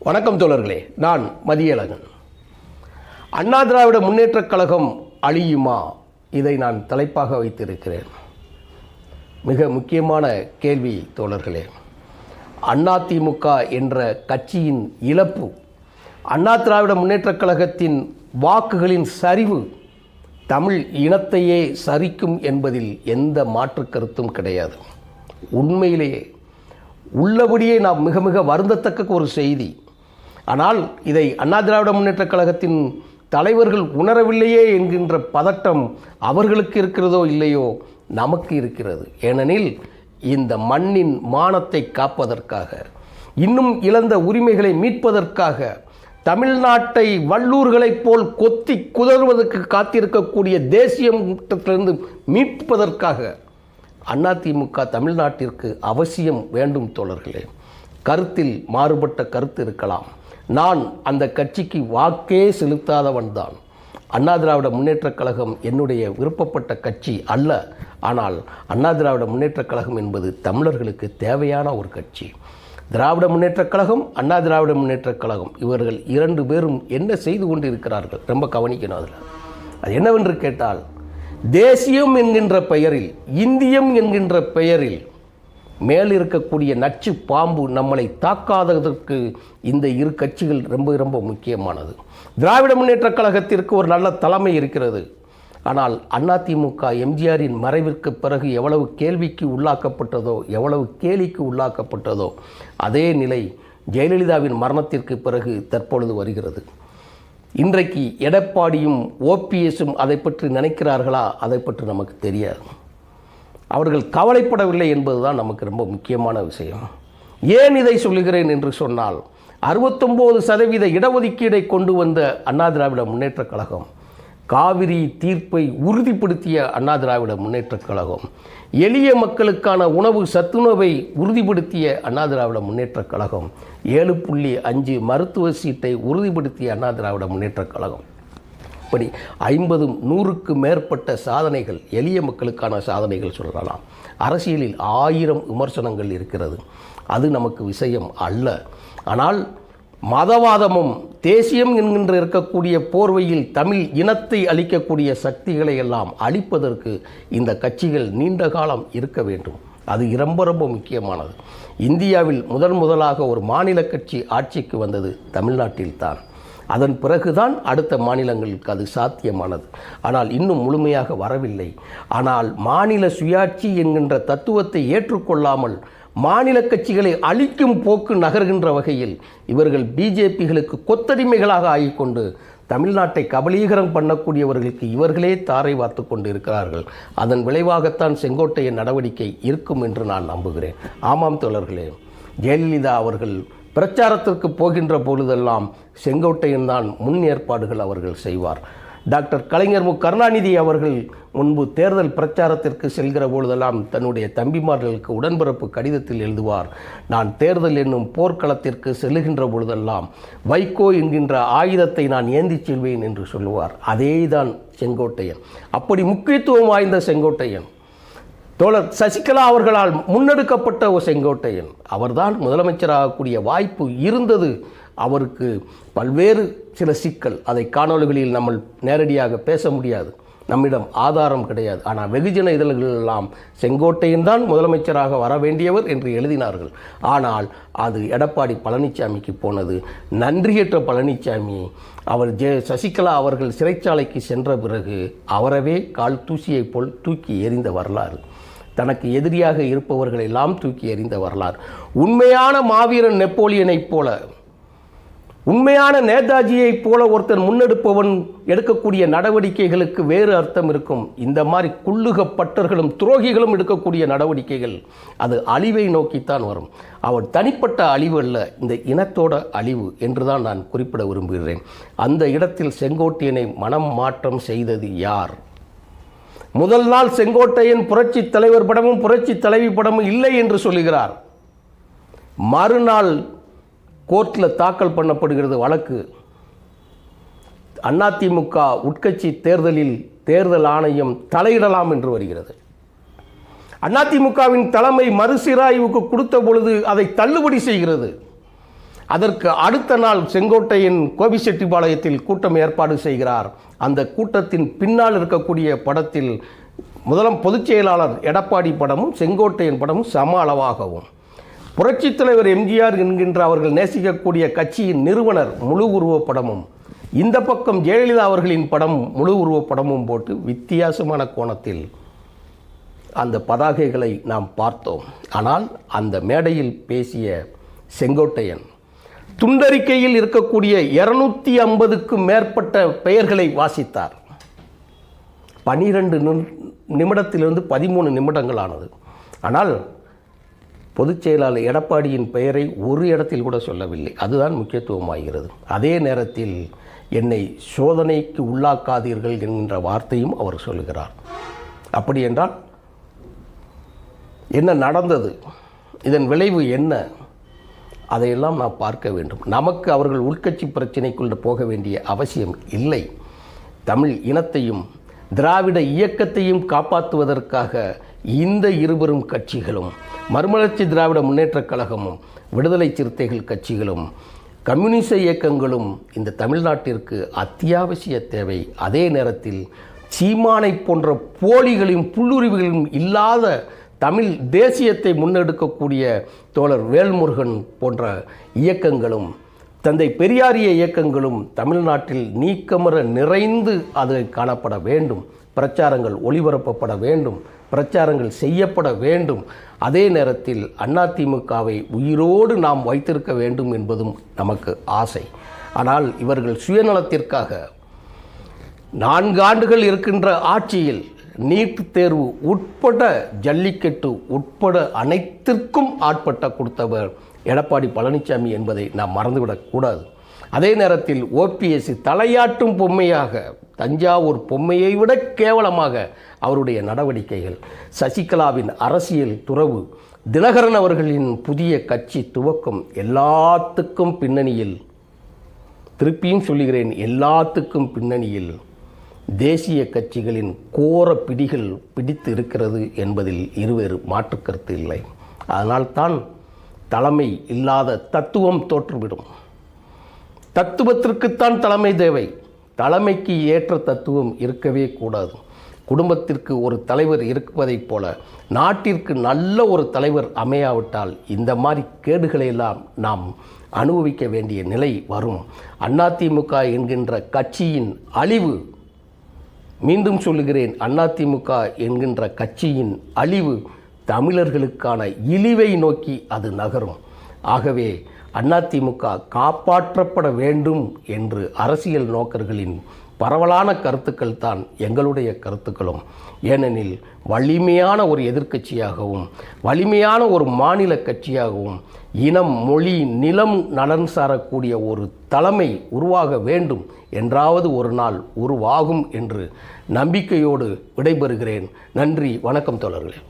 வணக்கம் தோழர்களே நான் மதியழகன். அண்ணா திராவிட முன்னேற்றக் கழகம் அழியுமா? இதை நான் தலைப்பாக வைத்திருக்கிறேன். மிக முக்கியமான கேள்வி தோழர்களே அதிமுக என்ற கட்சியின் இழப்பு அண்ணா திராவிட முன்னேற்றக் கழகத்தின் வாக்குகளின் சரிவு தமிழ் இனத்தையே சரிக்கும் என்பதில் எந்த மாற்று கருத்தும் கிடையாது. உண்மையிலேயே உள்ளபடியே நாம் மிக மிக வருந்தத்தக்க ஒரு செய்தி ஆனால் இதை அண்ணா திராவிட முன்னேற்றக் கழகத்தின் தலைவர்கள் உணரவில்லையே என்கின்ற பதட்டம் அவர்களுக்கு இருக்கிறதோ இல்லையோ நமக்கு இருக்கிறது. ஏனெனில் இந்த மண்ணின் மானத்தை காப்பதற்காக இன்னும் இழந்த உரிமைகளை மீட்பதற்காக தமிழ்நாட்டை வல்லூர்களைப் போல் கொத்தி குதறுவதற்கு காத்திருக்கக்கூடிய தேசிய கூட்டத்திலிருந்து மீட்பதற்காக அதிமுக தமிழ்நாட்டிற்கு அவசியம் வேண்டும் தோழர்களே. கருத்தில் மாறுபட்ட கருத்து இருக்கலாம். நான் அந்த கட்சிக்கு வாக்கே செலுத்தாதவன் தான். அண்ணா திராவிட முன்னேற்றக் கழகம் என்னுடைய விருப்பப்பட்ட கட்சி அல்ல. ஆனால் அண்ணா திராவிட முன்னேற்றக் கழகம் என்பது தமிழர்களுக்கு தேவையான ஒரு கட்சி. திராவிட முன்னேற்றக் கழகம் அண்ணா திராவிட முன்னேற்றக் கழகம் இவர்கள் இரண்டு பேரும் என்ன செய்து கொண்டு இருக்கிறார்கள் ரொம்ப கவனிக்கணும் அதில். அது என்னவென்று கேட்டால் தேசியம் என்கின்ற பெயரில் இந்தியம் என்கின்ற பெயரில் மேல் இருக்கக்கூடிய நச்சு பாம்பு நம்மளை தாக்காததற்கு இந்த இரு கட்சிகள் ரொம்ப ரொம்ப முக்கியமானது. திராவிட முன்னேற்றக் கழகத்திற்கு ஒரு நல்ல தலைமை இருக்கிறது. ஆனால் அதிமுக எம்ஜிஆரின் மறைவிற்கு பிறகு எவ்வளவு கேள்விக்கு உள்ளாக்கப்பட்டதோ எவ்வளவு கேலிக்கு உள்ளாக்கப்பட்டதோ அதே நிலை ஜெயலலிதாவின் மரணத்திற்கு பிறகு தற்பொழுது வருகிறது. இன்றைக்கு எடப்பாடியும் ஓபிஎஸும் அதை பற்றி நினைக்கிறார்களா? அதை பற்றி நமக்கு தெரியாது. அவர்கள் கவலைப்படவில்லை என்பதுதான் நமக்கு ரொம்ப முக்கியமான விஷயம். ஏன் இதை சொல்லுகிறேன் என்று சொன்னால் அறுபத்தொம்போது சதவீத இடஒதுக்கீடை கொண்டு வந்த அண்ணா திராவிட முன்னேற்றக் கழகம் காவிரி தீர்ப்பை உறுதிப்படுத்திய அண்ணா திராவிட முன்னேற்றக் கழகம் எளிய மக்களுக்கான உணவு சத்துணவை உறுதிப்படுத்திய அண்ணா திராவிட முன்னேற்றக் கழகம் ஏழு புள்ளி அஞ்சு மருத்துவ சீட்டை உறுதிப்படுத்திய அண்ணா திராவிட முன்னேற்றக் கழகம். இப்படி ஐம்பதும் நூறுக்கு மேற்பட்ட சாதனைகள் எளிய மக்களுக்கான சாதனைகள் சொல்லலாம். அரசியலில் ஆயிரம் விமர்சனங்கள் இருக்கிறது. அது நமக்கு விஷயம் அல்ல. ஆனால் மதவாதமும் தேசியம் என்கின்ற இருக்கக்கூடிய போர்வையில் தமிழ் இனத்தை அழிக்கக்கூடிய சக்திகளை எல்லாம் அழிப்பதற்கு இந்த கட்சிகள் நீண்ட காலம் இருக்க வேண்டும். அது ரொம்ப ரொம்ப முக்கியமானது. இந்தியாவில் முதன் முதலாக ஒரு மாநில கட்சி ஆட்சிக்கு வந்தது தமிழ்நாட்டில்தான். அதன் பிறகுதான் அடுத்த மாநிலங்களுக்கு அது சாத்தியமானது. ஆனால் இன்னும் முழுமையாக வரவில்லை. ஆனால் மாநில சுயாட்சி என்கின்ற தத்துவத்தை ஏற்றுக்கொள்ளாமல் மாநில கட்சிகளை அழிக்கும் போக்கு நகர்கின்ற வகையில் இவர்கள் பிஜேபிகளுக்கு கொத்தடிமைகளாக ஆகிக்கொண்டு தமிழ்நாட்டை கபலீகரம் பண்ணக்கூடியவர்களுக்கு இவர்களே தாரை வார்த்து கொண்டு இருக்கிறார்கள் அதன் விளைவாகத்தான் செங்கோட்டையின் நடவடிக்கை இருக்கும் என்று நான் நம்புகிறேன். ஆமாம் தோழர்களே ஜெயலலிதா அவர்கள் பிரச்சாரத்திற்கு போகின்ற பொழுதெல்லாம் செங்கோட்டையன் தான் முன் ஏற்பாடுகள் அவர்கள் செய்வார். டாக்டர் கலைஞர் மு. கருணாநிதி அவர்கள் முன்பு தேர்தல் பிரச்சாரத்திற்கு செல்கிற பொழுதெல்லாம் தன்னுடைய தம்பிமார்களுக்கு உடன்பிறப்பு கடிதத்தில் எழுதுவார். நான் தேர்தல் என்னும் போர்க்களத்திற்கு செல்லுகின்ற பொழுதெல்லாம் வைகோ என்கின்ற ஆயுதத்தை நான் ஏந்திச் செல்வேன் என்று சொல்லுவார். அதேதான் செங்கோட்டையன். அப்படி முக்கியத்துவம் வாய்ந்த செங்கோட்டையன். தோழர் சசிகலா அவர்களால் முன்னெடுக்கப்பட்ட ஒரு செங்கோட்டையன் அவர்தான் முதலமைச்சராகக்கூடிய வாய்ப்பு இருந்தது. அவருக்கு பல்வேறு சில சிக்கல். அதை காணொலிகளில் நம்ம நேரடியாக பேச முடியாது. நம்மிடம் ஆதாரம் கிடையாது. ஆனால் வெகுஜன இதழ்களெல்லாம் செங்கோட்டையன் தான் முதலமைச்சராக வர வேண்டியவர் என்று எழுதினார்கள். ஆனால் அது எடப்பாடி பழனிசாமிக்கு போனது. நன்றியற்ற பழனிசாமி அவர் ஜெ சசிகலா அவர்கள் சிறைச்சாலைக்கு சென்ற பிறகு அவரவே கால் தூசியைப் போல் தூக்கி எறிந்த வரலாறு. தனக்கு எதிரியாக இருப்பவர்கள் எல்லாம் தூக்கி எறிந்த வரலாறு. உண்மையான மாவீரன் நெப்போலியனைப் போல உண்மையான நேதாஜியைப் போல ஒருத்தன் முன்னெடுப்பவன் எடுக்கக்கூடிய நடவடிக்கைகளுக்கு வேறு அர்த்தம் இருக்கும். இந்த மாதிரி குள்ளுகப்பட்டர்களும் துரோகிகளும் எடுக்கக்கூடிய நடவடிக்கைகள் அது அழிவை நோக்கித்தான் வரும். அவன் தனிப்பட்ட அழிவு அல்ல இந்த இனத்தோட அழிவு என்று தான் நான் குறிப்பிட விரும்புகிறேன். அந்த இடத்தில் செங்கோட்டையனை மனம் மாற்றம் செய்தது யார்? முதல் நாள் செங்கோட்டையன் புரட்சி தலைவர் படமும் புரட்சி தலைவி படமும் இல்லை என்று சொல்லுகிறார். மறுநாள் கோர்ட்டில் தாக்கல் பண்ணப்படுகிறது வழக்கு. அதிமுக உட்கட்சி தேர்தலில் தேர்தல் ஆணையம் தலையிடலாம் என்று வருகிறது. அதிமுகவின் தலைமை மறுசீராய்வுக்கு கொடுத்த பொழுது அதை தள்ளுபடி செய்கிறது. அதற்கு அடுத்த நாள் செங்கோட்டையின் கோபிச்செட்டிப்பாளையத்தில் கூட்டம் ஏற்பாடு செய்கிறார். அந்த கூட்டத்தின் பின்னால் இருக்கக்கூடிய படத்தில் முதலம் பொதுச் செயலாளர் எடப்பாடி படமும் செங்கோட்டையன் படமும் சம அளவாகவும். புரட்சித் தலைவர் எம்ஜிஆர் என்கின்ற அவர்கள் நேசிக்கக்கூடிய கட்சியின் நிறுவனர் முழு உருவ படமும் இந்த பக்கம் ஜெயலலிதா அவர்களின் படம் முழு உருவப்படமும் போட்டு வித்தியாசமான கோணத்தில் அந்த பதாகைகளை நாம் பார்த்தோம். ஆனால் அந்த மேடையில் பேசிய செங்கோட்டையன் துண்டறிக்கையில் இருக்கக்கூடிய இருநூத்தி ஐம்பதுக்கும் மேற்பட்ட பெயர்களை வாசித்தார். பனிரெண்டு நிமிடத்திலிருந்து பதிமூணு நிமிடங்கள் ஆனது ஆனால் பொதுச் செயலாளர் எடப்பாடியின் பெயரை ஒரு இடத்தில் கூட சொல்லவில்லை. அதுதான் முக்கியத்துவமாகிறது. அதே நேரத்தில் என்னை சோதனைக்கு உள்ளாக்காதீர்கள் என்கின்ற வார்த்தையும் அவர் சொல்லுகிறார். அப்படி என்றால் என்ன நடந்தது? இதன் விளைவு என்ன? அதையெல்லாம் நாம் பார்க்க வேண்டும். நமக்கு அவர்கள் உள்கட்சி பிரச்சினைக்குள்ள போக வேண்டிய அவசியம் இல்லை. தமிழ் இனத்தையும் திராவிட இயக்கத்தையும் காப்பாற்றுவதற்காக இந்த இருவரும் கட்சிகளும் மறுமலர்ச்சி திராவிட முன்னேற்றக் கழகமும் விடுதலை சிறுத்தைகள் கட்சிகளும் கம்யூனிச இயக்கங்களும் இந்த தமிழ்நாட்டிற்கு அத்தியாவசிய தேவை. அதே நேரத்தில் சீமானை போன்ற போலிகளையும் புல்லுரிவுகளும் இல்லாத தமிழ் தேசியத்தை முன்னெடுக்கக்கூடிய தோழர் வேல்முருகன் போன்ற இயக்கங்களும் தந்தை பெரியாரிய இயக்கங்களும் தமிழ்நாட்டில் நீக்கமர நிறைந்து அது காணப்பட வேண்டும். பிரச்சாரங்கள் ஒளிபரப்பப்பட வேண்டும். பிரச்சாரங்கள் செய்யப்பட வேண்டும். அதே நேரத்தில் அதிமுகவை உயிரோடு நாம் வைத்திருக்க வேண்டும் என்பதும் நமக்கு ஆசை. ஆனால் இவர்கள் சுயநலத்திற்காக நான்கு ஆண்டுகள் இருக்கின்ற ஆட்சியில் நீட் தேர்வு உட்பட ஜல்லிக்கட்டு உட்பட அனைத்திற்கும் ஆட்பட்ட கொடுத்தவர் எடப்பாடி பழனிசாமி என்பதை நாம் மறந்துவிடக்கூடாது அதே நேரத்தில் ஓபிஎஸ்சி தலையாட்டும் பொம்மையாக தஞ்சாவூர் பொம்மையை விட கேவலமாக அவருடைய நடவடிக்கைகள். சசிகலாவின் அரசியல் துறவு தினகரன் அவர்களின் புதிய கட்சி துவக்கம் எல்லாத்துக்கும் பின்னணியில் திருப்பியும் சொல்லுகிறேன் எல்லாத்துக்கும் பின்னணியில் தேசிய கட்சிகளின் கோர பிடிகள் பிடித்து இருக்கிறது என்பதில் இருவேறு மாற்று கருத்து இல்லை. அதனால்தான் தலைமை இல்லாத தத்துவம் தோற்றுவிடும். தத்துவத்திற்குத்தான் தலைமை தேவை. தலைமைக்கு ஏற்ற தத்துவம் இருக்கவே கூடாது. குடும்பத்திற்கு ஒரு தலைவர் இருப்பதைப் போல நாட்டிற்கு நல்ல ஒரு தலைவர் அமையாவிட்டால் இந்த மாதிரி கேடுகளை எல்லாம் நாம் அனுபவிக்க வேண்டிய நிலை வரும். அதிமுக என்கின்ற கட்சியின் அழிவு மீண்டும் சொல்லுகிறேன் அதிமுக என்கின்ற கட்சியின் அழிவு தமிழர்களுக்கான இழிவை நோக்கி அது நகரும். ஆகவே அதிமுக காப்பாற்றப்பட வேண்டும் என்று அரசியல் நோக்கர்களின் பரவலான கருத்துக்கள் தான் எங்களுடைய கருத்துக்களும். ஏனெனில் வலிமையான ஒரு எதிர்க்கட்சியாகவும் வலிமையான ஒரு மாநில கட்சியாகவும் இனம் மொழி நிலம் நலன் சாரக்கூடிய ஒரு தலைமை உருவாக வேண்டும் என்றாவது ஒரு நாள் உருவாகும் என்று நம்பிக்கையோடு விடைபெறுகிறேன். நன்றி வணக்கம் தோழர்களே.